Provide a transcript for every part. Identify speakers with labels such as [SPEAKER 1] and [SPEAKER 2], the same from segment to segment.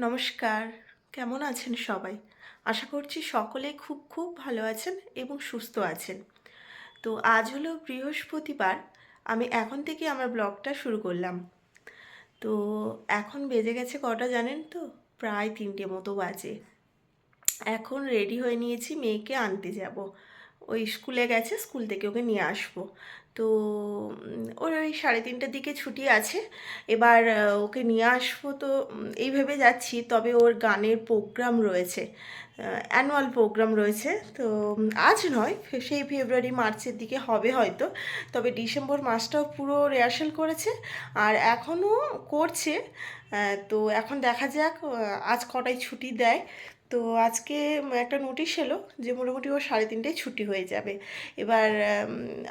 [SPEAKER 1] নমস্কার। কেমন আছেন সবাই? আশা করছি সকলে খুব খুব ভালো আছেন এবং সুস্থ আছেন। তো আজ হলো বৃহস্পতিবার, আমি এখন থেকে আমার ব্লগটা শুরু করলাম। তো এখন বেজে গেছে কটা জানেন তো? প্রায় তিনটে মতো বাজে। এখন রেডি হয়ে নিয়েছি মেয়েকে আনতে যাব। ওই স্কুলে গেছে, স্কুল থেকে ওকে নিয়ে আসব। তো ওর ওই সাড়ে তিনটের দিকে ছুটি আছে। এবার ওকে নিয়ে আসব তো উম, এই ভেবে যাচ্ছি তবে ওর গানের প্রোগ্রাম রয়েছে অ্যানুয়াল প্রোগ্রাম রয়েছে। তো আজ নয় সেই ফেব্রুয়ারি মার্চের দিকে হবে হয়তো তবে ডিসেম্বর মাসটাও পুরো রিহার্সাল করেছে আর এখনও করছে। তো এখন দেখা যাক আজ কটায় ছুটি দেয়। তো আজকে একটা নোটিশ এলো যে মোটামুটি ও সাড়ে তিনটেয় ছুটি হয়ে যাবে। এবার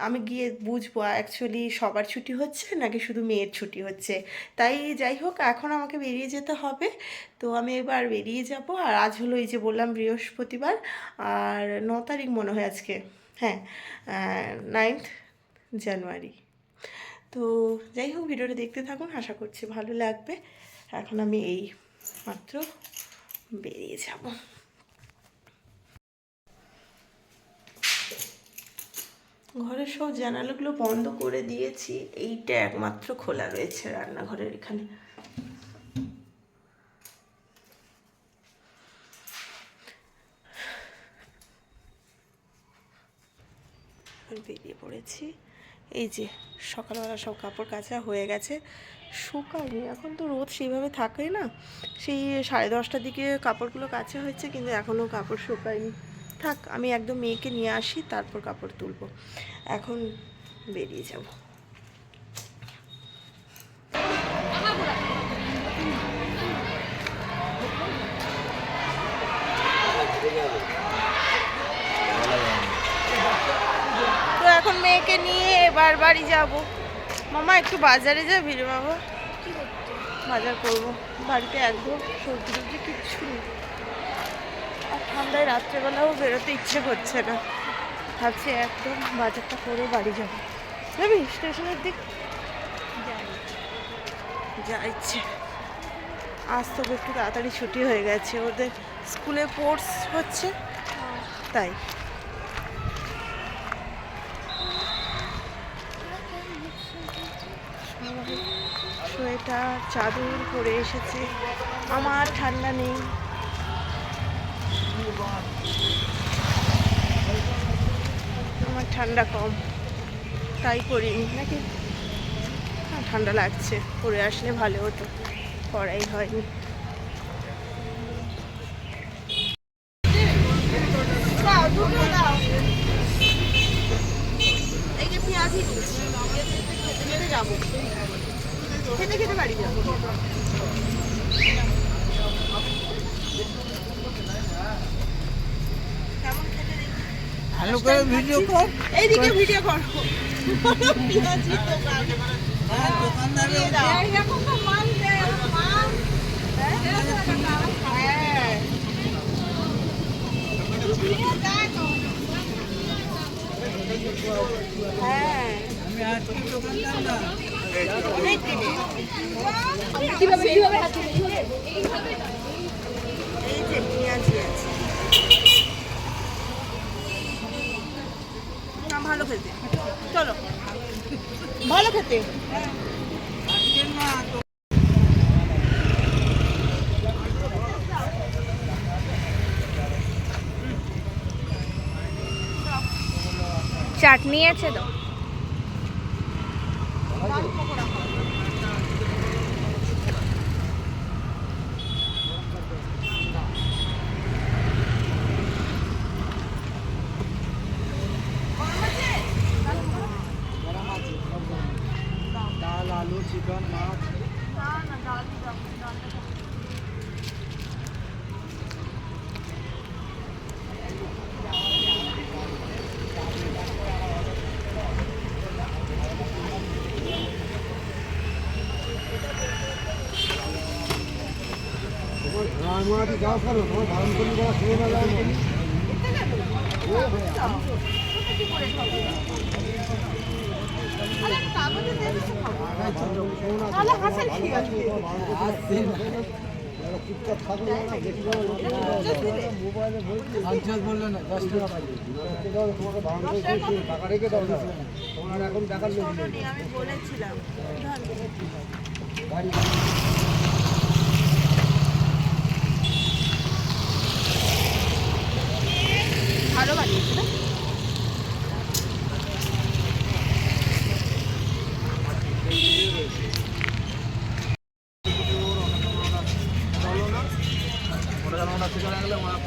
[SPEAKER 1] আমি গিয়ে বুঝব অ্যাকচুয়ালি সবার ছুটি হচ্ছে নাকি শুধু মেয়ের ছুটি হচ্ছে। তাই যাই হোক, এখন আমাকে বেরিয়ে যেতে হবে। তো আমি এবার বেরিয়ে যাব। আর আজ হলো এই যে বললাম বৃহস্পতিবার, আর ন তারিখ মনে হয় আজকে। হ্যাঁ নাইনথ জানুয়ারি তো যাই হোক, ভিডিওটা দেখতে থাকুন। আশা করছি ভালো লাগবে। এখন আমি এই মাত্র বেরিয়ে যাব। ঘরের সব জানালাগুলো বন্ধ করে দিয়েছি। এইটা একমাত্র খোলা রয়েছে রান্নাঘরের এখানে। বেরিয়ে পড়েছি। এই যে সকালবেলা সব কাপড় কাচা হয়ে গেছে, শুকায়নি। এখন তো রোদ সেইভাবে থাকে না। সেই সাড়ে দশটার দিকে কাপড়গুলো কাচা হয়েছে, কিন্তু এখনও কাপড় শুকায়নি। থাক, আমি একদম মেয়েকে নিয়ে আসি, তারপর কাপড় তুলব। এখন বেরিয়ে যাব। এখন মেয়েকে নিয়ে এবার বাড়ি যাব। মামা একটু বাজারে যাবি রে বাবা। বাজার করব। বাড়িতে একদম সবজি টবজি কিচ্ছু নেই। আর ঠান্ডায় রাত্রেবেলাও বেরোতে ইচ্ছে করছে না। ভাবছি একদম বাজারটা করে বাড়ি যাব। যাবি স্টেশনের দিক? যা ইচ্ছে। আজ তো একটু তাড়াতাড়ি ছুটি হয়ে গেছে। ওদের স্কুলে স্পোর্টস হচ্ছে। তাই। সোয়েটার চাদর পরে এসেছে। আমার ঠান্ডা নেই। আমার ঠান্ডা কম। তাই করিনি নাকি? হ্যাঁ, ঠান্ডা লাগছে। পরে আসলে ভালো হতো। পড়াই হয়নি। যাব। খেতে খেতে বাড়ি যাব
[SPEAKER 2] ভালো করে ভিডিও কর।
[SPEAKER 1] এইদিকে ভিডিও কর।
[SPEAKER 2] হ্যাঁ
[SPEAKER 1] দাও। হ্যাঁ। হ্যাঁ।
[SPEAKER 2] আমি আজকে দোকানদার না।
[SPEAKER 1] ভালো খেতে। চলো। ভালো খেতে?
[SPEAKER 3] চাটনি আছে তো
[SPEAKER 2] ডাল আলু চিকেন মাছ রাঙামাটি যাও করো তোমার ধারণ করি করা শুরু না যাও
[SPEAKER 1] তাহলে হাসাই ঠিক আছে
[SPEAKER 4] চুপচাপ থাকলে না বেশি করে মোবাইলে বলছি
[SPEAKER 5] পঞ্চাশ বলল না দশ টাকা পাবে
[SPEAKER 4] রেখে দাও তোমাকে বারণ করে দিয়েছি, টাকা রেখে দাও না তোমার এখন নেই
[SPEAKER 1] আমি বলেছিলাম
[SPEAKER 4] বাড়ি
[SPEAKER 1] ভালো বানিয়েছে না
[SPEAKER 5] ওটা যেন ওরা শিখে রাখলে আমার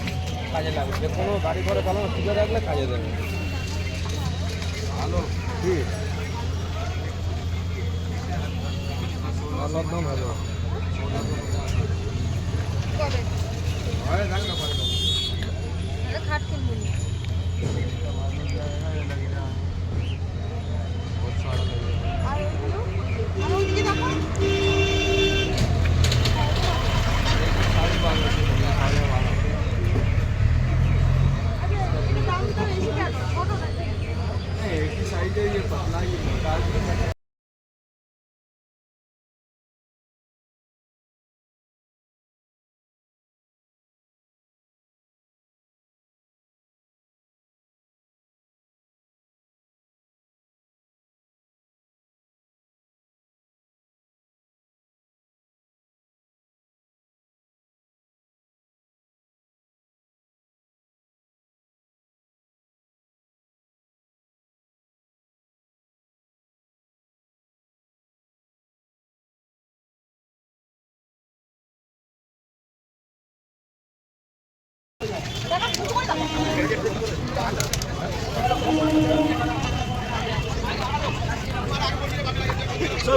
[SPEAKER 5] কাজে লাগবে যে কোনো গাড়ি করে চালানো শিখে রাখলে কাজে দেবে ভালো
[SPEAKER 4] ঠিক
[SPEAKER 5] একদম ভালো
[SPEAKER 2] খাট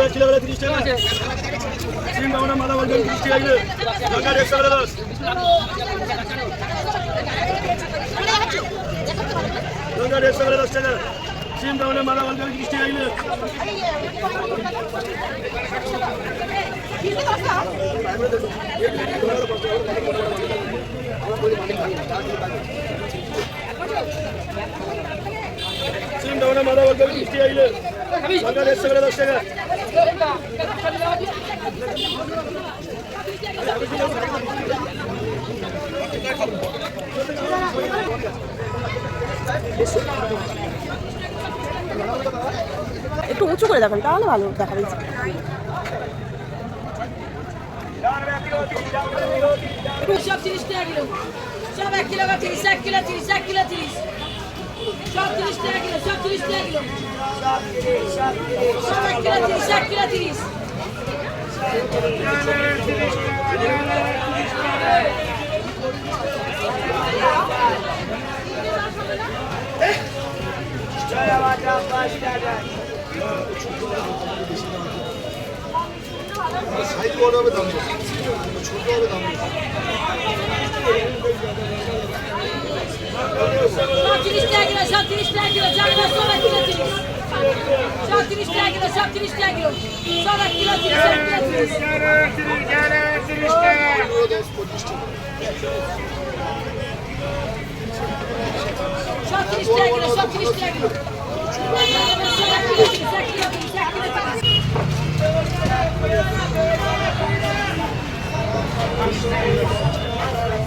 [SPEAKER 6] এক কিলো করে তিরিশ টাকা। সিম বাবনা মালা বলবেন, তিরিশ টাকা কিলো লঙ্কা একশো করে দশ। লঙ্কা একশো করে দশ টাকা। সিম বাবনা টাকা টাকা
[SPEAKER 1] একটু উঁচু করে দেখান, তাহলে ভালো দেখাবে।
[SPEAKER 3] সব তিরিশ টাকা সব এক কিলো তিরিশ, এক কিলো, তিরিশ, এক কিলো, তিরিশ। সব তিরিশ টাকা কিলো, সব তিরিশ টাকা কিলো। সব এক কিলো তিরিশ এক কিলো তিরিশ
[SPEAKER 4] সাইজ বড় হবে দাম বেশি। ছোট হবে দাম বেশি।
[SPEAKER 3] সব তিরিশ টাকা কিলো সব তিরিশ টাকা কিলো যা কিলো সব এক কিলো তিরিশ সব তিরিশ টাকা কিলো সব তিরিশ টাকা কিলো সব এক কিলো তিরিশ এক কিলো তিরিশ
[SPEAKER 4] পনেরো,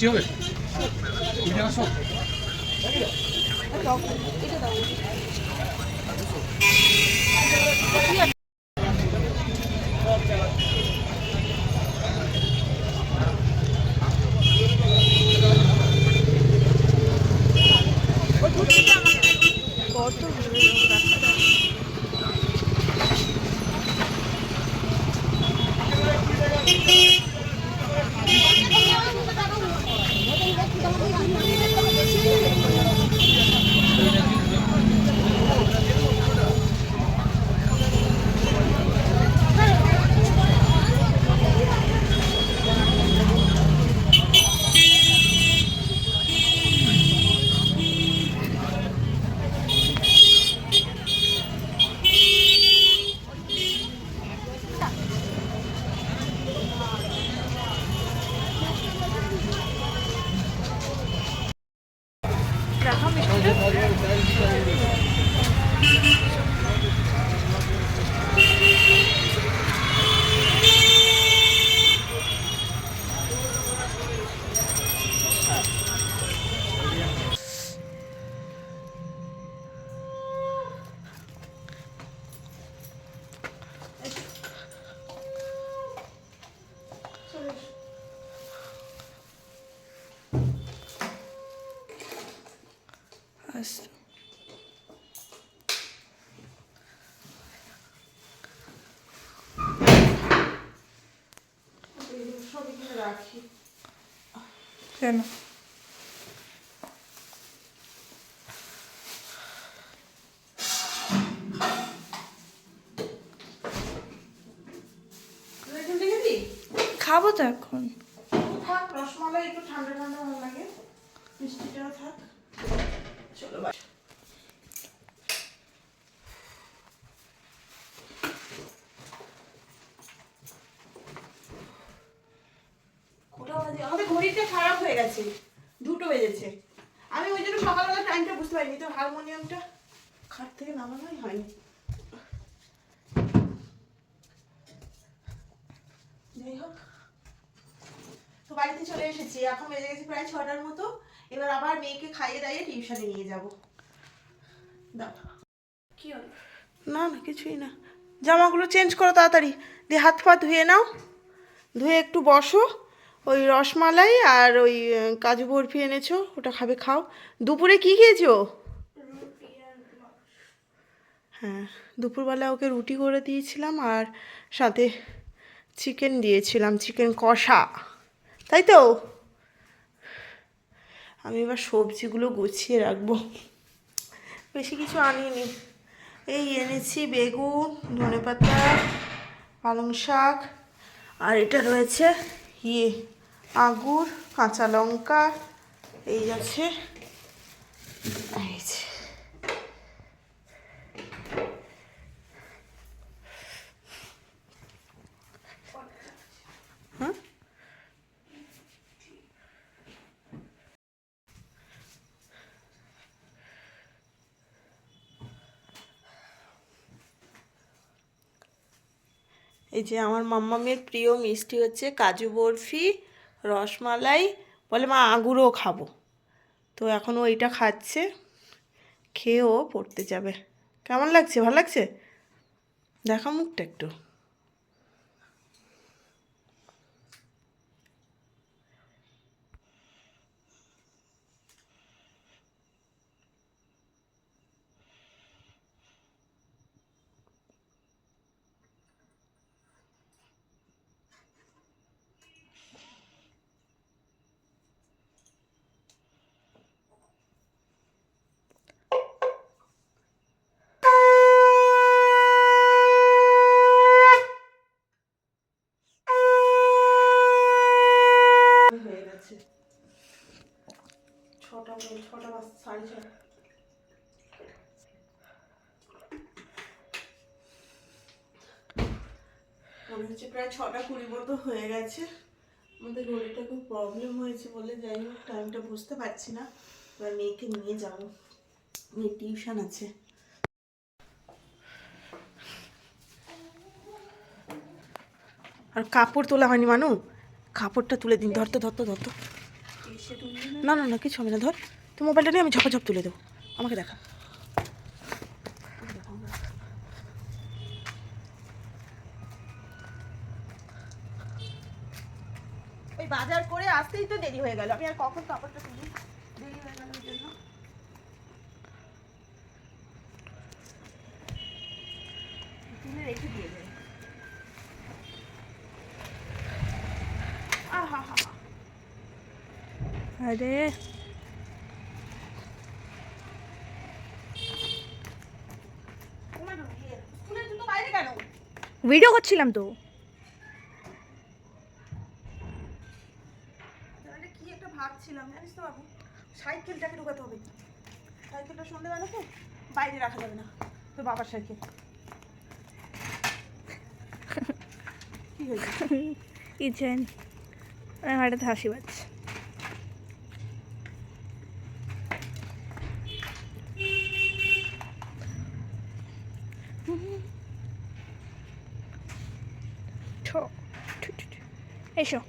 [SPEAKER 7] মিষ্টি হবে কুড়ি টাকা সব
[SPEAKER 1] আচ্ছা রাখি
[SPEAKER 3] কেন খাব তো এখন।
[SPEAKER 1] থাক রসমালাই একটু ঠান্ডা ঠান্ডা ভালো লাগে। মিষ্টিটাও থাক। চলো বাই কটা বাজে? আমাদের ঘড়িটা খারাপ হয়ে গেছে দুটো বেজেছে আমি ওই জন্য সকালবেলা টাইমটা বুঝতে পারিনি তো হারমোনিয়ামটা খাট থেকে নামানোই হয়নি। যাই হোক তো বাড়িতে চলে এসেছি। এখন বেজে গেছে প্রায় ছটার মতো। এবার আবার মেয়েকে খাইয়ে দাইয়ে টিউশনে নিয়ে যাব। দাও। কি হলো? না না কিছুই না। জামাগুলো চেঞ্জ করো তাড়াতাড়ি। দিয়ে হাত পা ধুয়ে নাও। ধুয়ে একটু বসো। ওই রসমালাই আর ওই কাজু বরফি এনেছো ওটা খাবে খাও। দুপুরে কি খেয়েছো? হ্যাঁ দুপুরবেলা ওকে রুটি করে দিয়েছিলাম আর সাথে চিকেন দিয়েছিলাম চিকেন কষা। তাই তো? আমি এবার সবজিগুলো গুছিয়ে রাখব। বেশি কিছু আনিনি। এই এনেছি বেগুন ধনেপাতা পালং শাক, আর এটা রয়েছে ইয়ে আগুর কাঁচা লঙ্কা, এই আছে। এই যে আমার মাম্মামের প্রিয় মিষ্টি হচ্ছে কাজু বরফি, রসমালাই, বলে মা আঙুরও খাব। তো এখন ওইটা খাচ্ছে, খেয়েও পড়তে যাবে। কেমন লাগছে? ভালো লাগছে? দেখা মুখটা একটু হয়ে গেছে ছটা বল- ছটা বাজ সাড়ে ছটা হচ্ছে প্রায় ছটা কুড়ি মতো হয়ে গেছে। আমাদের ঘড়িটা খুব প্রবলেম হয়েছে বলে যাই হোক টাইমটা বুঝতে পারছি না। এবার মেয়েকে নিয়ে যাব। মেয়ে টিউশন আছে। আর কাপড় তোলা হয়নি মানু? কাপড়টা তুলে দিন। ধরতো ধরতো ধরতো না? না না কিছু হবে না। ধর তুই মোবাইলটা নিয়ে আমি ঝপাঝপ তুলে দেবো। আমাকে দেখা ওই বাজার করে আসতেই তো দেরি হয়ে গেল। আমি আর কখন কাপড়টা তুলি? দেরি হয়ে গেল ওই জন্য। তুলে রেখে দিয়ে
[SPEAKER 3] আরে।
[SPEAKER 1] ইয়ে,
[SPEAKER 3] ভিডিও করছিলাম তো
[SPEAKER 1] তাহলে কি একটা ভাবছিলাম জানিস তো বাবু সাইকেলটাকে ঢোকাতে হবে। সাইকেলটা সন্ধ্যেবেলা তো, বাইরে রাখা যাবে না। তোর বাবার সাইকেল। কি হয়েছে?
[SPEAKER 3] আমার হঠাৎ হাসি পাচ্ছে। এসো।